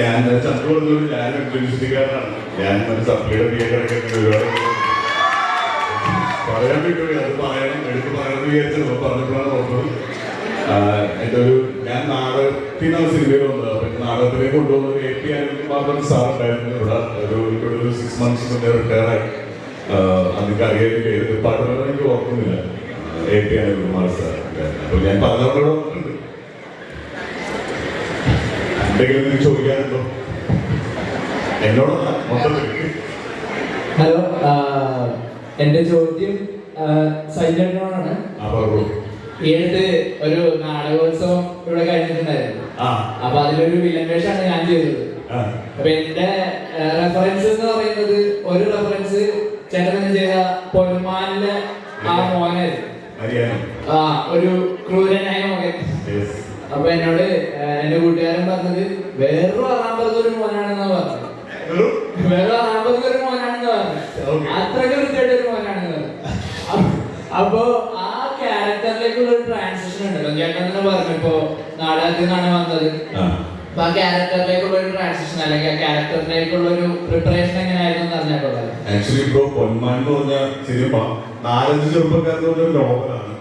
ഞാൻ ചന്ദ്ര പറഞ്ഞത് ഞാൻ ഫിലിമിസ്റ്റുകാരനാണ് ഞാൻ സപ്ലൈയുടെ തിയേറ്ററൊക്കെ ഒരുപാട് പറയാൻ പറ്റുമോ? അത് പറയണം എടുത്ത് പറയണമെന്ന് വിചാരിച്ചത് പറഞ്ഞിട്ടുള്ള എന്റെ ഒരു ഞാൻ നാടകത്തിനാണ് സിനിമയിൽ വന്നത്. അപ്പൊ ഈ നാടകത്തിലേക്ക് കൊണ്ടുവന്നത് എ പി അനിൽകുമാർ സാർ ഉണ്ടായിരുന്നു ഇവിടെ. ഒരു ഒരു സിക്സ് മന്ത്സ് മുന്നേ റിട്ടയറായി അതൊക്കെ അറിയാൻ ഏത് പാട്ടുകളും എനിക്ക് ഓർക്കുന്നില്ല. A P Anilkumar sir. അപ്പൊ ഞാൻ പറഞ്ഞവരോട് വന്നിട്ടുണ്ട്. എന്തെങ്കിലും ചോദിക്കാനുണ്ടോ? എന്നോടല്ല മൊത്തത്തിൽ ഹലോ എന്റെ ചോദ്യം സൈലന്റിനോടാണ് പറഞ്ഞു ഒരു നാടകോത്സവം ഇവിടെ കഴിഞ്ഞിട്ടുണ്ടായിരുന്നു. അപ്പൊ അതിലൊരു വില്ലൻ വേഷമാണ് ഞാൻ ചെയ്തത്. അപ്പൊ എന്റെ റെഫറൻസ് എന്ന് പറയുന്നത് ഒരു റെഫറൻസ് ചേട്ടൻ ചെയ്ത പൊന്മാനിലെ ആ മോനായിരുന്നു. ആ ഒരു ക്രൂരനായ മകൻ. യെസ് അപ്പൊ എന്നോട് എന്റെ കൂട്ടുകാരൻ പറഞ്ഞത് വേറൊരു അറാമ്പത് ഒരു മോനാണെന്നാ പറഞ്ഞത്. വേറെ അറാമ്പത് ഒരു മോനാണെന്ന് പറഞ്ഞു. അത്രയ്ക്ക് വൃത്തിയായിട്ട് ഒരു മോനാണെന്ന് പറഞ്ഞു അപ്പൊ- ആ ക്യാരക്ടറിലേക്കുള്ള ഒരു ട്രാൻസിഷൻ ഉണ്ടല്ലോ ചേട്ടൻ തന്നെ പറഞ്ഞു ഇപ്പൊ നാടകത്തിൽ നിന്നാണ് വന്നത്. ആ. അപ്പൊ ആ ക്യാരക്ടറിലേക്കുള്ള ഒരു ട്രാൻസിഷൻ അല്ലെങ്കിൽ ആ ക്യാരക്ടറിലേക്കുള്ള ഒരു പ്രിപ്പറേഷൻ എങ്ങനെയായിരുന്നു അറിഞ്ഞിട്ടുള്ളത് ആക്ച്വലി ഇപ്പോ പൊന്മാൻ എന്ന് പറഞ്ഞ സിനിമ നാലഞ്ച് ചെറുപ്പക്കാരുടെ ഒരു നോവലാണ്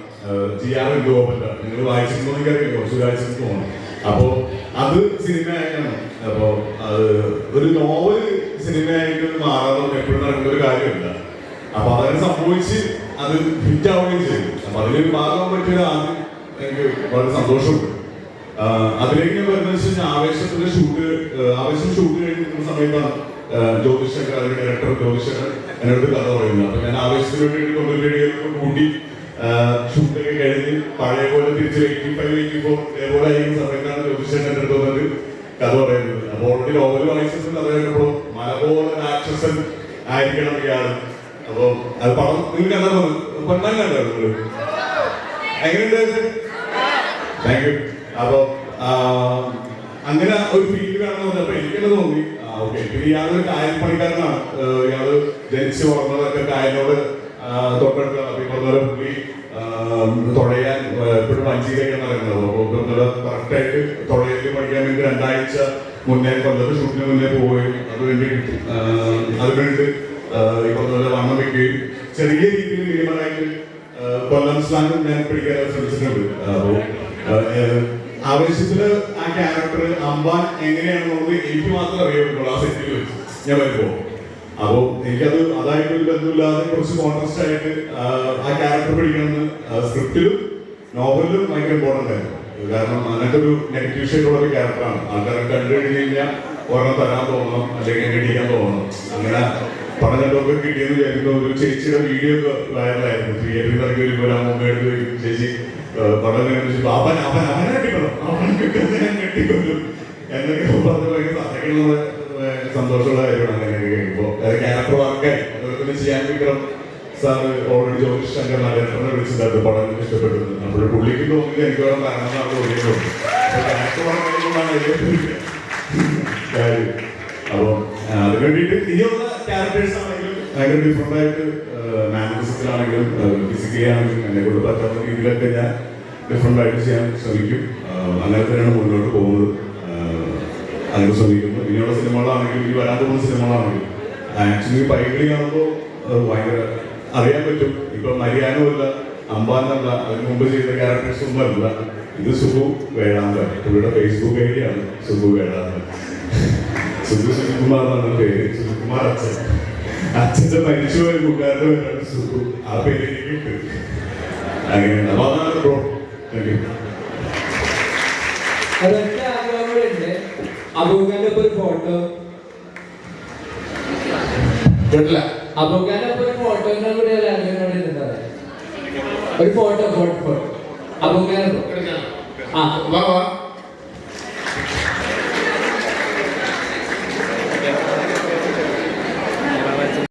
ചെയ്യാറ് നോവലാണ് നിങ്ങൾ വായിച്ചിട്ടുണ്ടോ എനിക്കറിയില്ല കുറച്ച് വായിച്ചിട്ട് തോന്നുന്നു അപ്പോൾ അത് സിനിമയായിട്ടാണ്. അപ്പോൾ ഒരു നോവൽ സിനിമയായിട്ട് മാറാതെ എപ്പോഴും നടക്കുന്ന ഒരു കാര്യമില്ല. അപ്പൊ അതങ്ങനെ സംഭവിച്ച് അത് ഹിറ്റ് ആവുകയും ചെയ്തു അപ്പൊ അതിലൊരു ഭാഗം പറ്റിയത് ആദ്യം എനിക്ക് വളരെ സന്തോഷമുണ്ട്. അതിലേക്ക് വരുന്നത് വെച്ചാൽ ആവേശത്തിന്റെ ഷൂട്ട് ആവേശം ഷൂട്ട് കഴിഞ്ഞിരിക്കുന്ന സമയത്താണ് ജ്യോതിഷ് ശങ്കർ അതിന്റെ ഡയറക്ടർ ജ്യോതിഷ് ശങ്കർ എന്നോട് കഥ പറയുന്നത്. അപ്പൊ ഞാൻ ആവേശത്തിന് വേണ്ടി കൊണ്ടുവരികയൊക്കെ കൂട്ടി ഷൂട്ടൊക്കെ കഴിഞ്ഞ് പഴയ പോലെ തിരിച്ച് എയ്റ്റി ഫൈവ് എയ്റ്റി ഫോർ ഇതേപോലെ ആയിരുന്ന സമയത്താണ് ജ്യോതിഷ് ശങ്കർ എന്റെ കഥ പറയുന്നത്. അപ്പോൾ ഓൾറെഡി ഓവൽ വായിച്ചപ്പോൾ കഥ കേട്ടപ്പോൾ മലബോധ രാക്ഷസൻ ആയിരിക്കണം ഇയാൾ അപ്പൊ അത് പടം നിങ്ങൾക്ക് എന്താ തോന്നുന്നത്? പൊന്നാൻ കണ്ടോ നിങ്ങൾ എങ്ങനെയുണ്ടായിരുന്നു താങ്ക് യു അപ്പൊ ആ, അങ്ങനെ ഒരു ഫീൽ വേണമെന്ന് പറഞ്ഞപ്പോ എനിക്കെന്നെ തോന്നി. ഓക്കെ ഇയാളൊരു കായൽ പണിക്കാരനാണ്. ഇയാൾ ജനിച്ച് വളർന്നതൊക്കെ കായലിനോട് ഈ പറഞ്ഞ പുള്ളി തുഴയാൻ എപ്പോഴും വഞ്ചിയിലേക്കാണ് ഇറങ്ങുന്നത്. അപ്പോൾ കറക്റ്റായിട്ട് തുഴയിൽ പഠിക്കാൻ വേണ്ടി രണ്ടാഴ്ച മുന്നേ കൊല്ലത്ത് ഷൂട്ടിന് മുന്നേ പോവുകയും അത് വേണ്ടി അത് വേണ്ടി ഈ പറഞ്ഞ വണ്ണം വെക്കുകയും ചെറിയ രീതിയിൽ മിനിമലായിട്ട് ആ, കൊല്ലം സ്ലാങ് ഞാൻ പിടിക്കാൻ ശ്രമിച്ചിട്ടുണ്ട്. അപ്പോൾ ആവേശത്തിൽ ആ ക്യാരക്ടർ അമ്പാൻ എങ്ങനെയാണെന്നുള്ളത് എനിക്ക് മാത്രമേ അറിയുള്ളൂ ആ സെറ്റിൽ വെച്ച് ഞാൻ വരുമ്പോ. അപ്പോ എനിക്കത് അതായിട്ടൊരു ബന്ധമില്ലാതെ കുറച്ച് കോൺട്രസ്റ്റ് ആയിട്ട് ആ, ക്യാരക്ടർ പഠിക്കണമെന്ന് സ്ക്രിപ്റ്റിലും നോവലിലും ഭയങ്കര ഇമ്പോർട്ടന്റ് ആയിരുന്നു കാരണം അങ്ങനത്തെ ഒരു നെഗറ്റീവ് ഷെയ്ഡുള്ള ഒരു ക്യാരക്ടറാണ് ആൾക്കാരെ കണ്ടു കഴിഞ്ഞ് കഴിഞ്ഞാൽ ഒരെണ്ണം തരാൻ തോന്നണം അല്ലെങ്കിൽ ഇടിക്കാൻ തോന്നണം. അങ്ങനെ പണം കണ്ടൊക്കെ കിട്ടിയെന്ന് വിചാരിക്കുന്ന ഒരു ചേച്ചിയുടെ വീഡിയോ ഒക്കെ വൈറലായിരുന്നു തിയേറ്ററിൽ ഇറങ്ങി വരുമ്പോൾ ആ മുമ്പ് എടുത്ത് വരും ചേച്ചി പഠനം ഇങ്ങനെ അവൻ അവൻ അവനെ കെട്ടിക്കൊള്ളും അവനെ കിട്ടുന്ന ഞാൻ എന്നൊക്കെ പറഞ്ഞ് ഭയങ്കര അതൊക്കെയുള്ള സന്തോഷമുള്ള കാര്യമാണ് കേൾക്കുമ്പോൾ. കഴിയുമ്പോൾ ക്യാരക്ടർ അതുപോലെ തന്നെ ചെയ്യാൻ വിക്രം സാർ ഓൾറെഡി ജോലി ശങ്കർ നാരായണ വിളിച്ചിട്ട് പടം എനിക്ക് ഇഷ്ടപ്പെട്ടു. അപ്പോൾ പുള്ളിക്ക് തോന്നി എനിക്ക് വേണം കാരണം അപ്പോൾ അതിന് വേണ്ടിയിട്ട് ക്യാരക്ടേഴ്സ് ആണെങ്കിലും ഭയങ്കര ഡിഫറെന്റ് ആയിട്ട് മാനസികത്തിലാണെങ്കിലും ഫിസിക്കലി ആണെങ്കിലും എന്നെ കൊണ്ട് പറ്റാവുന്ന രീതിയിലൊക്കെ ഞാൻ ഡിഫറെന്റ് ആയിട്ട് ചെയ്യാൻ ശ്രമിക്കും. അങ്ങനെ തന്നെയാണ് മുന്നോട്ട് പോകുന്നത്. അങ്ങനെ ശ്രമിക്കുന്നു ഇനിയുള്ള സിനിമകളാണെങ്കിലും ഇനി വരാൻ പോകുന്ന സിനിമകളാണെങ്കിലും. ആക്ച്വലി പൈകളി കാണുമ്പോൾ ഭയങ്കര അറിയാൻ പറ്റും. ഇപ്പൊ മരിയാനുമല്ല അമ്പാനല്ല അതിന് മുമ്പ് ചെയ്ത ക്യാരക്ടേഴ്സ് ഒന്നും അല്ല. ഇത് സുഖു വേഴാന്ത പുള്ളിയുടെ ഫേസ്ബുക്ക് ഐ ഡിയാണ് സുഖു വേഴാന്ത സുഖു സുനിൽകുമാർ എന്നാണ് പേര്. സുനിൽകുമാർ അച്ഛൻ. അച്ഛന്റെ മരിച്ചുപോയ കൂട്ടുകാരുടെ പേരാണ് സുഖു. ആ പേര് എനിക്ക് കിട്ടും. അങ്ങനെയാണ് അപ്പൊ അതാണ് ബ്രോ താങ്ക് യു അബൂഖാന്റെ ഒരു ഫോട്ടോ കേട്ടില്ല. അബൂഖാന്റെ ഒരു ഫോട്ടോ കൂടെ ഒരു ഫോട്ടോ ഫോട്ടോ അബൂഖാന്റെ ആ. വാ വാ.